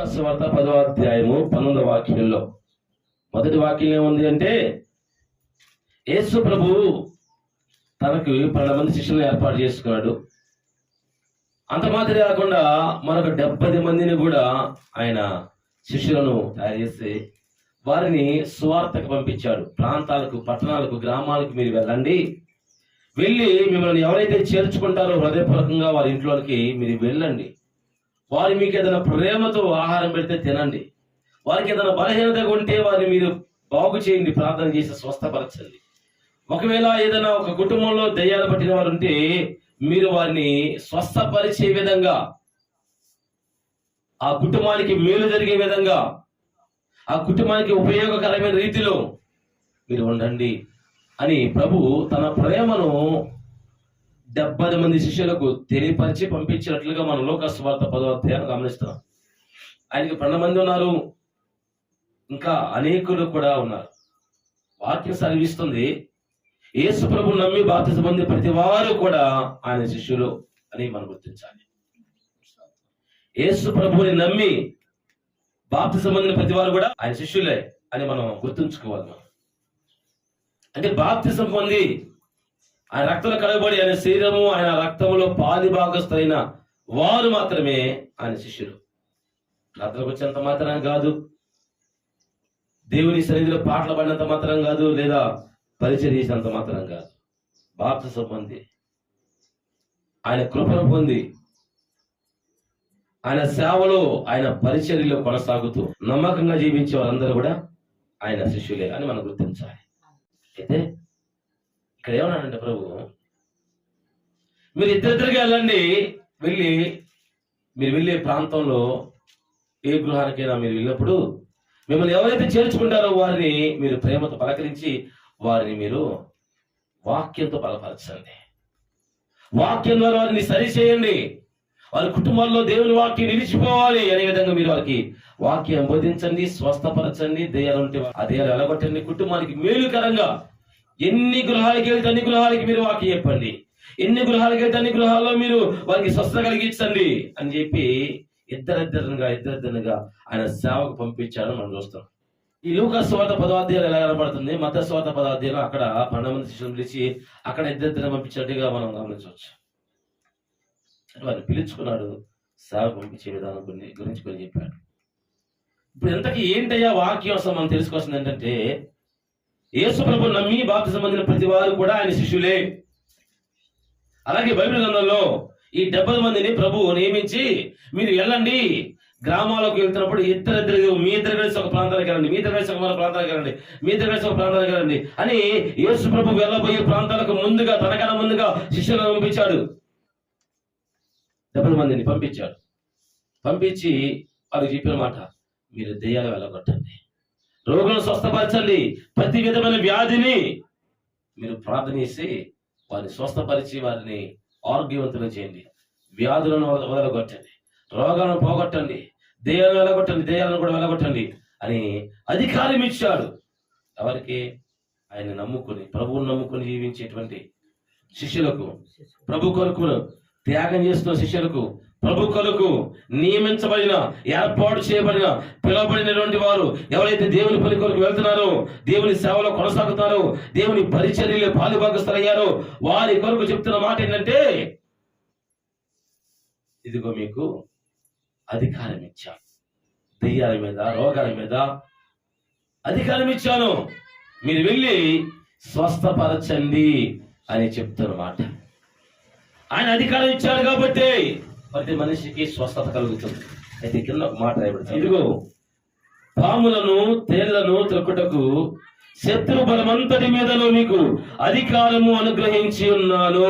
లూకాసు వార్త పదో అధ్యాయము పన్నెండవ వాక్యంలో. మొదటి వాక్యం ఏముంది అంటే యేసు ప్రభు తనకు పన్నెండు మంది శిష్యులను ఏర్పాటు చేసుకున్నాడు. అంత మాత్రమే కాకుండా మరొక డెబ్బై మందిని కూడా ఆయన శిష్యులను తయారు చేసి వారిని సువార్తకు పంపించాడు. ప్రాంతాలకు పట్టణాలకు గ్రామాలకు మీరు వెళ్ళండి. వెళ్ళి మిమ్మల్ని ఎవరైతే చేర్చుకుంటారో హృదయపూర్వకంగా వారి ఇంట్లోకి మీరు వెళ్ళండి. వారు మీకు ఏదైనా ప్రేమతో ఆహారం పెడితే తినండి. వారికి ఏదైనా బలహీనత ఉంటే వారిని మీరు బాగు చేయండి ప్రార్థన చేసి స్వస్థపరచండి. ఒకవేళ ఏదైనా ఒక కుటుంబంలో దయ్యాలు పట్టిన వారు ఉంటే మీరు వారిని స్వస్థపరిచే విధంగా ఆ కుటుంబానికి మేలు జరిగే విధంగా ఆ కుటుంబానికి ఉపయోగకరమైన రీతిలో మీరు ఉండండి అని ప్రభు తన ప్రేమను డెబ్బై మంది శిష్యులకు తెలియపరిచి పంపించినట్లుగా మనం లోకస్వార్థ పదో అధ్యాయం గమనిస్తున్నాం. ఆయనకి పన్నెండు మంది ఉన్నారు. ఇంకా అనేకులు కూడా ఉన్నారు. వాక్యం సెలవిస్తుంది యేసు ప్రభు నమ్మి బాప్తిజం పొంది ప్రతి వారు కూడా ఆయన శిష్యులు అని మనం గుర్తించాలి. యేసు ప్రభుని నమ్మి బాప్తిజం పొందిన ప్రతి వారు కూడా ఆయన శిష్యులే అని మనం గుర్తుంచుకోవాలి అంటే బాప్తిజం పొంది ఆయన రక్తంలో కడగబడి ఆయన శరీరము ఆయన రక్తంలో పాది భాగస్థులైన వారు మాత్రమే ఆయన శిష్యులు. ప్రార్థనకు వచ్చేంత మాత్రం కాదు. దేవుని సన్నిధిలో పాటలు పాడినంత మాత్రం కాదు లేదా పరిచయం చేసినంత మాత్రం కాదు. బాప్త పొంది. ఆయన కృపను పొంది. ఆయన సేవలో ఆయన పరిచర్యలో కొనసాగుతూ నమ్మకంగా జీవించే వారందరూ కూడా ఆయన శిష్యులే అని మనం గుర్తించాలి. అయితే ఇక్కడ ఏమన్నాడంటే ప్రభు మీరు ఇద్దరిద్దరిగా వెళ్ళండి. వెళ్ళి మీరు వెళ్ళే ప్రాంతంలో ఏ గృహానికైనా మీరు వెళ్ళినప్పుడు మిమ్మల్ని ఎవరైతే చేర్చుకుంటారో వారిని మీరు ప్రేమతో పలకరించి వారిని మీరు వాక్యంతో బలపరచండి. వాక్యం ద్వారా వారిని సరిచేయండి. వారి కుటుంబాల్లో దేవుని వాక్యం నిలిచిపోవాలి. అనే విధంగా మీరు వారికి వాక్యం బోధించండి స్వస్థపరచండి దయ్యాలు ఉంటే ఆ దయ్యాలు ఎలగొట్టండి కుటుంబానికి మేలుకరంగా ఎన్ని గృహాలకి వెళ్తే అన్ని గృహాలకి మీరు వాకి చెప్పండి. ఎన్ని గృహాలకి వెళ్తే అన్ని గృహాల్లో మీరు వారికి స్వస్థ కలిగించండి అని చెప్పి ఇద్దరిద్దరుగా ఇద్దరిద్దరుగా ఆయన సేవకు పంపించాడని మనం చూస్తాం. ఈ లూకా స్వాత పదార్థాలు ఎలా కనబడుతుంది? మత స్వాత పదార్థాలు అక్కడ పన్నెండు మంది శిష్యులు పిలిచి అక్కడ ఇద్దరిద్దరు పంపించినట్టుగా మనం గమనించవచ్చు. వారిని పిలుచుకున్నాడు సేవ పంపించే విధానం గురించి గురించి కొన్ని చెప్పాడు. ఇప్పుడు ఎంతకి ఏంటయ్యా వాక్యం అసలు మనం తెలుసుకోవాల్సింది ఏంటంటే యేసు ప్రభు నమ్మి బాప్తిజం పొందిన ప్రతి వారు కూడా ఆయన శిష్యులే. అలాగే బైబిల్ గ్రంథంలో ఈ డెబ్బై మందిని ప్రభు నియమించి మీరు వెళ్ళండి. గ్రామాలకు వెళ్తున్నప్పుడు ఇద్దరిద్దరు మీ ఇద్దరు కలిసి ఒక ప్రాంతానికి వెళ్ళండి. మీ ఇద్దరు కలిసి ఒక మరో ప్రాంతానికి వెళ్ళండి. మీ ఇద్దరు కలిసి ఒక ప్రాంతానికి వెళ్ళండి అని యేసు ప్రభు వెళ్ళబోయే ప్రాంతాలకు ముందుగా తనకన్నా ముందుగా శిష్యులను పంపించాడు. డెబ్బై మందిని పంపించాడు. పంపించి వారికి చెప్పిన మాట మీరు దెయ్యాలు వెళ్ళగొట్టండి. రోగులను స్వస్థపరచండి. ప్రతి విధమైన వ్యాధిని మీరు ప్రార్థన చేసి వారిని స్వస్థపరిచి వారిని ఆరోగ్యవంతులు చేయండి. వ్యాధులను వద- వదలగొట్టండి. రోగాలను పోగొట్టండి. దేయాలను వెళ్ళగొట్టండి దేయాలను కూడా వెళ్ళగొట్టండి అని అధికారం ఇచ్చాడు. ఎవరికి? ఆయన నమ్ముకుని ప్రభువుని నమ్ముకుని జీవించేటువంటి శిష్యులకు ప్రభు కొరకు త్యాగం చేస్తున్న శిష్యులకు ప్రభు కొరకు నియమించబడిన ఏర్పాటు చేయబడిన పిలవబడినటువంటి వారు ఎవరైతే దేవుని పని కొరకు వెళ్తున్నారో దేవుని సేవలో కొనసాగుతారో దేవుని పరిచర్యలు పాలుభాగస్థలయ్యారో వారి కొరకు చెప్తున్న మాట ఏంటంటే ఇదిగో మీకు అధికారం ఇచ్చాను. దెయ్యాల మీద రోగాల మీద అధికారం ఇచ్చాను. మీరు వెళ్ళి స్వస్థపరచండి అని చెప్తున్నమాట ఆయన అధికారం ఇచ్చాడు కాబట్టి ప్రతి మనిషికి స్వస్థత కలుగుతుంది. అయితే కింద ఒక మాట రాయబడుతుంది. ఇదిగో పాములను తేళ్ళను త్రొక్కుటకు శత్రు బలమంతటి మీదలో మీకు అధికారము అనుగ్రహించి ఉన్నాను.